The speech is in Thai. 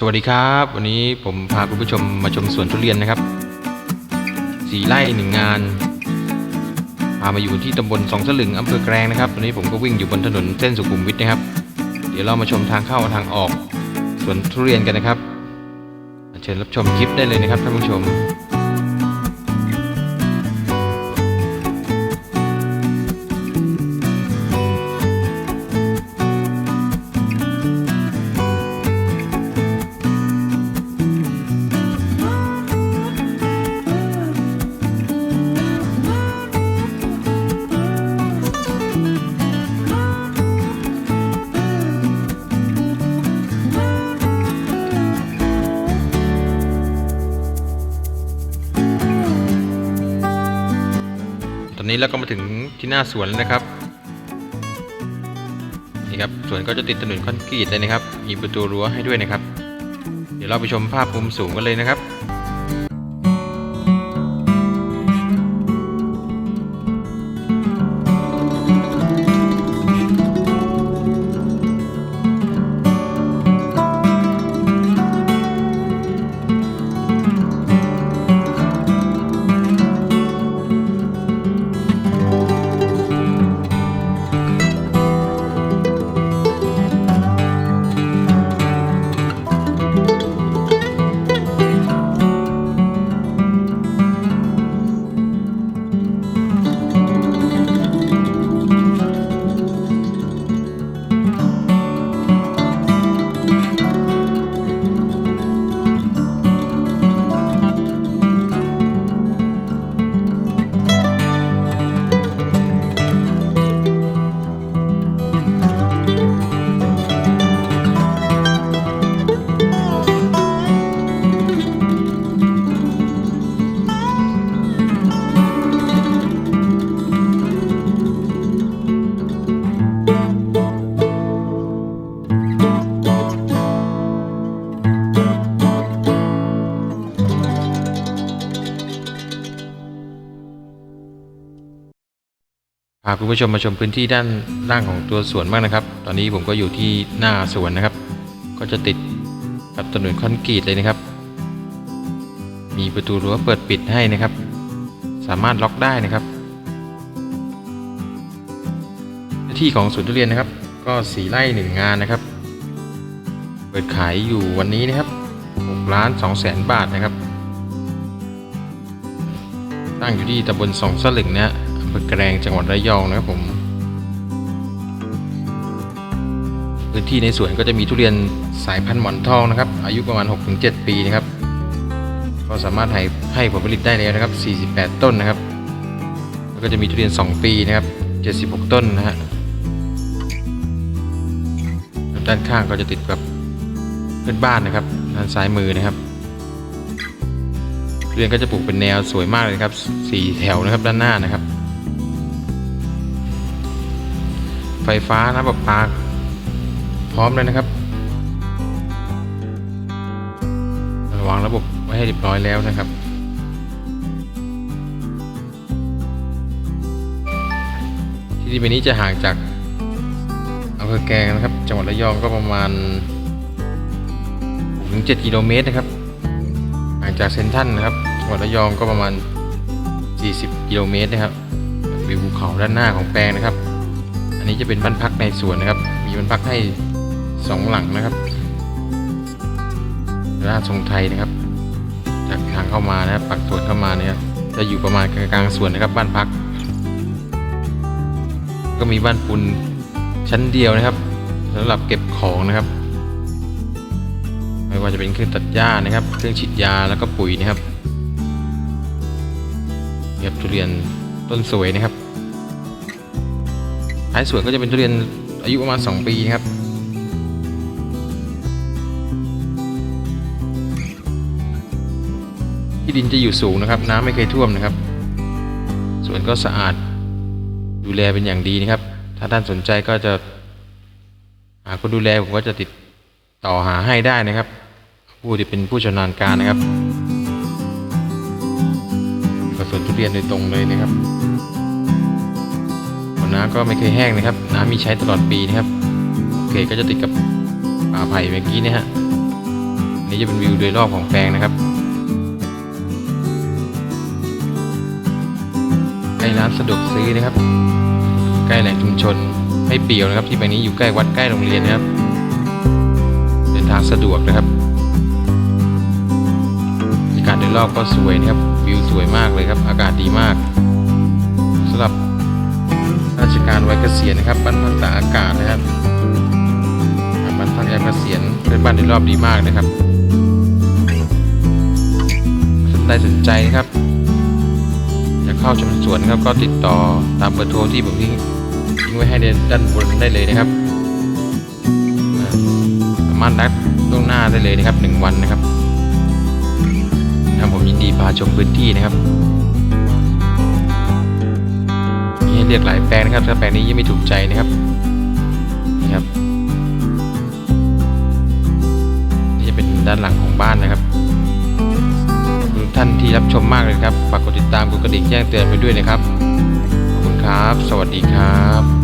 สวัสดีครับ วันนี้ผมพาคุณผู้ชมมาชมสวนทุเรียนนะครับสี่ไร่หนึ่งงานพามาอยู่ที่ตำบลสองสลึงอำเภอแกลงนะครับวันนี้ผมก็วิ่งอยู่บนถนนเส้นสุขุมวิทนะครับ เดี๋ยวเรามาชมทางเข้าทางออกสวนทุเรียนกันนะครับ เชิญรับชมคลิปได้เลยนะครับท่านผู้ชม ตอนนี้เราก็มาถึงที่หน้าสวนแล้วนะครับนี่ครับสวนก็จะติดถนนคอนกรีตเลยนะครับ มีประตูรั้วให้ด้วยนะครับ เดี๋ยวเราไปชมภาพมุมสูงกันเลยนะครับ พาคุณผู้ชมมาชมพื้นที่ด้านล่างของตัวสวนบ้างนะครับ ตอนนี้ผมก็อยู่ที่หน้าสวนนะครับ ก็จะติดกับถนนคอนกรีตเลยนะครับ มีประตูรั้วเปิดปิดให้นะครับ สามารถล็อกได้นะครับหน้าที่ของสวนทุเรียนนะครับ ก็สีไร่หนึ่งงานนะครับ เปิดขายอยู่วันนี้นะครับ6ล้าน2แสนบาทนะครับ ตั้งอยู่ที่ตำบลสองสลึงนะฮะอำเภอแกลงจังหวัดระยองนะครับผมพื้นที่ในสวนก็จะมีทุเรียนสายพันธุ์หมอนทองนะครับ อายุประมาณ 6-7 ปีนะครับ ก็สามารถให้ให้ผลผลิตได้แล้วนะครับ 48 ต้นนะครับ แล้วก็จะมีทุเรียน 2 ปีนะครับ 76 ต้นนะฮะด้านข้างก็จะติดกับเพื่อนบ้านนะครับด้านซ้ายมือนะครับเรือนก็จะปลูกเป็นแนวสวยมากเลยครับสี่แถวนะครับด้านหน้านะครับ ไฟฟ้าน้ำประปาพร้อมเลยนะครับวางระบบไว้ให้เรียบร้อยแล้วนะครับ ที่ที่เป็นนี้จะห่างจากอำเภอแกลงนะครับ จังหวัดระยองก็ประมาณถึง7กิโลเมตรนะครับห่างจากเซนทรันนะครับจังหวัดระยองก็ประมาณ 40 กิโลเมตรนะครับวิวภูเขาด้านหน้าของแปลงนะครับ อันนี้จะเป็นบ้านพักในสวนนะครับ มีบ้านพักให้สองหลังนะครับร้านทรงไทยนะครับ จากทางเข้ามานะครับปักสวนเข้ามาเนี่ยจะอยู่ประมาณกลางๆสวนนะครับ บ้านพัก ก็มีบ้านปูนชั้นเดียวนะครับสำหรับเก็บของนะครับ ไม่ว่าจะเป็นเครื่องตัดหญ้านะครับ เครื่องฉีดยาแล้วก็ปุ๋ยนะครับนี่ครับทุเรียนต้นสวยนะครับ ท้ายสวนก็จะเป็นทุเรียนอายุประมาณ 2 ปีครับที่ดินจะอยู่สูงนะครับ น้ำไม่เคยท่วมนะครับ สวนก็สะอาดดูแลเป็นอย่างดีนะครับ ถ้าท่านสนใจก็จะหาคนดูแลผมก็จะติดต่อหาให้ได้นะครับ ผู้ที่เป็นผู้ชำนาญการนะครับก็สวนทุเรียนโดยตรงเลยนะครับ ก็ไม่เคยแห้งนะครับ น้ำมีใช้ตลอดปีนะครับโอเคก็จะติดกับป่าไผ่เมื่อกี้นะฮะนี่จะเป็นวิวโดยรอบของแปลงนะครับใกล้ร้านสะดวกซื้อนะครับ ใกล้แหล่งชุมชนไม่เปรี่ยวนะครับ ที่แปลงนี้อยู่ใกล้วัดใกล้โรงเรียนนะครับ เดินทางสะดวกนะครับบรรยากาศโดยรอบก็สวยนะครับ วิวสวยมากเลยครับ อากาศดีมากสำหรับ การวัยเกษียณนะครับบ้านพักตากอากาศนะครับบ้านพักยามเกษียณเป็นบ้านโดยรอบดีมากนะครับท่านใดสนใจนะครับอยากเข้าชมสวนครับก็ติดต่อตามเบอร์โทรที่ผมทิ้งทิ้งไว้ให้ในด้านบนได้เลยนะครับสามารถนัดล่วงหน้าได้เลยนะครับหนึ่งวันนะครับผมยินดีพาชมพื้นที่นะครับ เลือกหลายแปลงนะครับ ถ้าแปลงนี้ยังไม่ถูกใจนะครับนี่ครับนี่จะเป็นด้านหลังของบ้านนะครับทุกท่านที่รับชมมากเลยครับฝากกดติดตามกดกระดิ่งแจ้งเตือนไปด้วยนะครับขอบคุณครับ สวัสดีครับ